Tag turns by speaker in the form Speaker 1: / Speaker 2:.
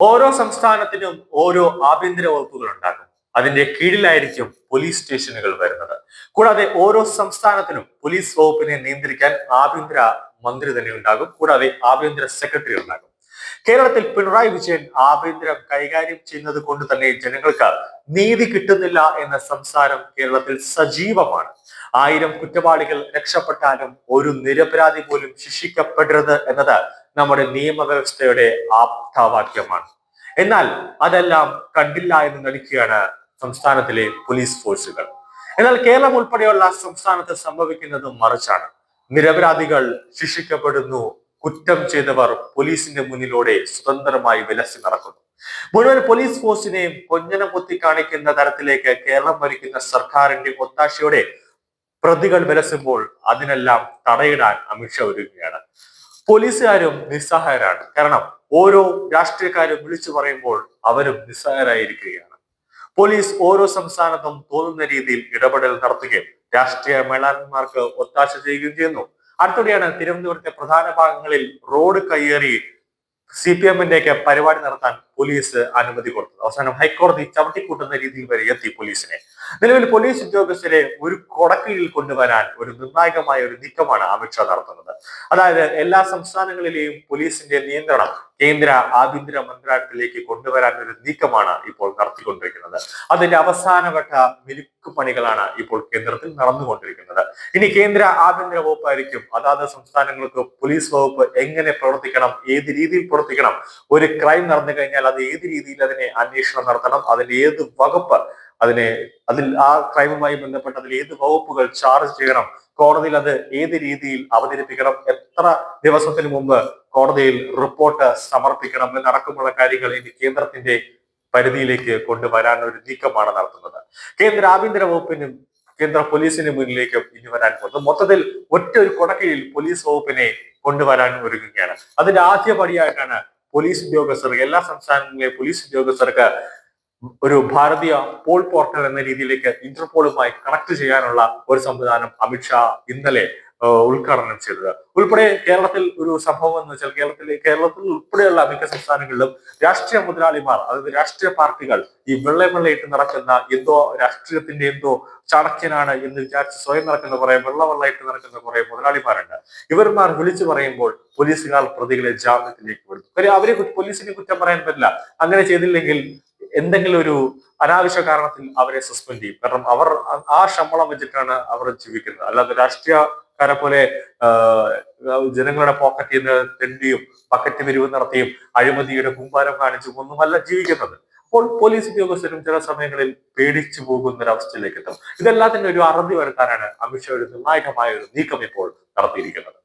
Speaker 1: ഓരോ സംസ്ഥാനത്തിനും ഓരോ ആഭ്യന്തര വകുപ്പുകൾ ഉണ്ടാകും അതിന്റെ കീഴിലായിരിക്കും പോലീസ് സ്റ്റേഷനുകൾ വരുന്നത്. കൂടാതെ ഓരോ സംസ്ഥാനത്തിനും പോലീസ് വകുപ്പിനെ നിയന്ത്രിക്കാൻ ആഭ്യന്തര മന്ത്രി തന്നെ ഉണ്ടാകും. കൂടാതെ ആഭ്യന്തര സെക്രട്ടറി ഉണ്ടാകും. കേരളത്തിൽ പിണറായി വിജയൻ ആഭ്യന്തരം കൈകാര്യം ചെയ്യുന്നത് കൊണ്ട് തന്നെ ജനങ്ങൾക്ക് നീതി കിട്ടുന്നില്ല എന്ന സംസാരം കേരളത്തിൽ സജീവമാണ്. ആയിരം കുറ്റവാളികൾ രക്ഷപ്പെട്ടാലും ഒരു നിരപരാധി പോലും ശിക്ഷിക്കപ്പെടരുത് എന്നത് നമ്മുടെ നിയമവ്യവസ്ഥയുടെ ആപ്തവാക്യമാണ്. എന്നാൽ അതെല്ലാം കണ്ടില്ല എന്ന് നടിക്കുകയാണ് സംസ്ഥാനത്തിലെ പോലീസ് ഫോഴ്സുകൾ. എന്നാൽ കേരളം ഉൾപ്പെടെയുള്ള സംസ്ഥാനത്ത് സംഭവിക്കുന്നത് മറിച്ചാണ്. നിരപരാധികൾ ശിക്ഷിക്കപ്പെടുന്നു കുറ്റം ചെയ്തവർ പോലീസിന്റെ മുന്നിലൂടെ സ്വതന്ത്രമായി വിലസി നടക്കുന്നു. മുഴുവൻ പോലീസ് ഫോഴ്സിനെയും കൊഞ്ഞനം പൊത്തി കാണിക്കുന്ന തരത്തിലേക്ക് കേരളം ഭരിക്കുന്ന സർക്കാരിന്റെ ഒത്താശയോടെ പ്രതികൾ വിലസുമ്പോൾ അതിനെല്ലാം തടയിടാൻ അമിത്ഷാ ഒരുങ്ങുകയാണ്. പോലീസുകാരും നിസ്സഹായരാണ്. കാരണം ഓരോ രാഷ്ട്രീയക്കാരും വിളിച്ചു പറയുമ്പോൾ അവരും നിസ്സഹായരായിരിക്കുകയാണ്. പോലീസ് ഓരോ സംസ്ഥാനത്തും തോന്നുന്ന രീതിയിൽ ഇടപെടൽ നടത്തുകയും രാഷ്ട്രീയ മേളാന്മാർക്ക് ഒത്താശ ചെയ്യുകയും ചെയ്യുന്നു. അടുത്തിടെയാണ് തിരുവനന്തപുരത്തെ പ്രധാന ഭാഗങ്ങളിൽ റോഡ് കയ്യേറി സി പി എമ്മിന്റെയൊക്കെ പരിപാടി നടത്താൻ പോലീസ് അനുമതി കൊടുത്തു അവസാനം ഹൈക്കോടതി ചവിട്ടിക്കൂട്ടുന്ന രീതിയിൽ വരെ എത്തി പോലീസിനെ. നിലവിൽ പോലീസ് ഉദ്യോഗസ്ഥരെ ഒരു കൊടക്കീഴിൽ കൊണ്ടുവരാൻ ഒരു നിർണായകമായ ഒരു നീക്കമാണ് അമിത്ഷാ നടത്തുന്നത്. അതായത് എല്ലാ സംസ്ഥാനങ്ങളിലെയും പോലീസിന്റെ നിയന്ത്രണം കേന്ദ്ര ആഭ്യന്തര മന്ത്രാലയത്തിലേക്ക് കൊണ്ടുവരാൻ ഒരു നീക്കമാണ് ഇപ്പോൾ നടത്തിക്കൊണ്ടിരിക്കുന്നത്. അതിന്റെ അവസാനഘട്ട മിനുക്ക് പണികളാണ് ഇപ്പോൾ കേന്ദ്രത്തിൽ നടന്നുകൊണ്ടിരിക്കുന്നത്. ഇനി കേന്ദ്ര ആഭ്യന്തര വകുപ്പായിരിക്കും അതാത് സംസ്ഥാനങ്ങൾക്ക് പോലീസ് വകുപ്പ് എങ്ങനെ പ്രവർത്തിക്കണം ഏത് രീതിയിൽ പ്രവർത്തിക്കണം ഒരു ക്രൈം നടന്നു കഴിഞ്ഞാൽ അത് ഏത് രീതിയിൽ അതിനെ അന്വേഷണം നടത്തണം അതിന്റെ ഏത് വകുപ്പ് അതിനെ അതിൽ ആ ക്രൈമുമായി ബന്ധപ്പെട്ട് അതിൽ ഏത് വകുപ്പുകൾ ചാർജ് ചെയ്യണം കോടതിയിൽ അത് ഏത് രീതിയിൽ അവതരിപ്പിക്കണം എത്ര ദിവസത്തിന് മുമ്പ് കോടതിയിൽ റിപ്പോർട്ട് സമർപ്പിക്കണം എന്നടക്കമുള്ള കാര്യങ്ങൾ ഇനി കേന്ദ്രത്തിന്റെ പരിധിയിലേക്ക് കൊണ്ടുവരാൻ ഒരു നീക്കമാണ് നടത്തുന്നത്. കേന്ദ്ര ആഭ്യന്തര വകുപ്പിനും കേന്ദ്ര പോലീസിനും മുന്നിലേക്കും ഇനി വരാൻ പോകുന്നത്. മൊത്തത്തിൽ ഒറ്റ ഒരു കൊടക്കയിൽ പോലീസ് വകുപ്പിനെ കൊണ്ടുവരാൻ ഒരുങ്ങുകയാണ്. അതിന്റെ ആദ്യ പടിയായിട്ടാണ് പോലീസ് ഉദ്യോഗസ്ഥർ എല്ലാ സംസ്ഥാനങ്ങളിലെ പോലീസ് ഉദ്യോഗസ്ഥർക്ക് ഒരു ഭാരതീയ പോൾ പോർട്ടൽ എന്ന രീതിയിലേക്ക് ഇന്റർപോളുമായി കണക്ട് ചെയ്യാനുള്ള ഒരു സംവിധാനം അമിത്ഷാ ഇന്നലെ ഉദ്ഘാടനം ചെയ്തത്. ഉൾപ്പെടെ കേരളത്തിൽ ഒരു സംഭവം എന്ന് വെച്ചാൽ കേരളത്തിലെ കേരളത്തിൽ ഉൾപ്പെടെയുള്ള മിക്ക സംസ്ഥാനങ്ങളിലും രാഷ്ട്രീയ മുതലാളിമാർ അതായത് രാഷ്ട്രീയ പാർട്ടികൾ ഈ വെള്ള വെള്ളയിട്ട് നടക്കുന്ന എന്തോ രാഷ്ട്രീയത്തിന്റെ എന്തോ ചടക്കനാണ് എന്ന് വിചാരിച്ച് സ്വയം നടക്കുന്ന കുറെ വെള്ള വെള്ളയിട്ട് നടക്കുന്ന കുറെ മുതലാളിമാരുണ്ട്. ഇവർമാർ വിളിച്ചു പറയുമ്പോൾ പോലീസുകാർ പ്രതികളെ ജാമ്യത്തിലേക്ക് വിടുന്നു അവരെ പോലീസിനെ കുറ്റം പറയാൻ പറ്റില്ല. അങ്ങനെ ചെയ്തില്ലെങ്കിൽ എന്തെങ്കിലും ഒരു അനാവശ്യ കാരണത്തിൽ അവരെ സസ്പെൻഡ് ചെയ്യും. കാരണം അവർ ആ ശമ്പളം വെച്ചിട്ടാണ് അവർ ജീവിക്കുന്നത്. അല്ലാതെ രാഷ്ട്രീയക്കാരെ പോലെ ജനങ്ങളുടെ പോക്കറ്റിൽ നിന്ന് തെണ്ടിയും പക്കറ്റ് വിരിവ് നടത്തിയും അഴിമതിയുടെ കുമ്പാരം കാണിച്ചും ഒന്നുമല്ല ജീവിക്കുന്നത്. അപ്പോൾ പോലീസ് ഉദ്യോഗസ്ഥരും ചില സമയങ്ങളിൽ പേടിച്ചു പോകുന്ന ഒരു അവസ്ഥയിലേക്ക് എത്തും ഇതെല്ലാത്തിന്റെ ഒരു അറുതി വരുത്താനാണ് അമിത്ഷാ ഒരു നിർണായകമായ ഒരു നീക്കം ഇപ്പോൾ നടത്തിയിരിക്കുന്നത്.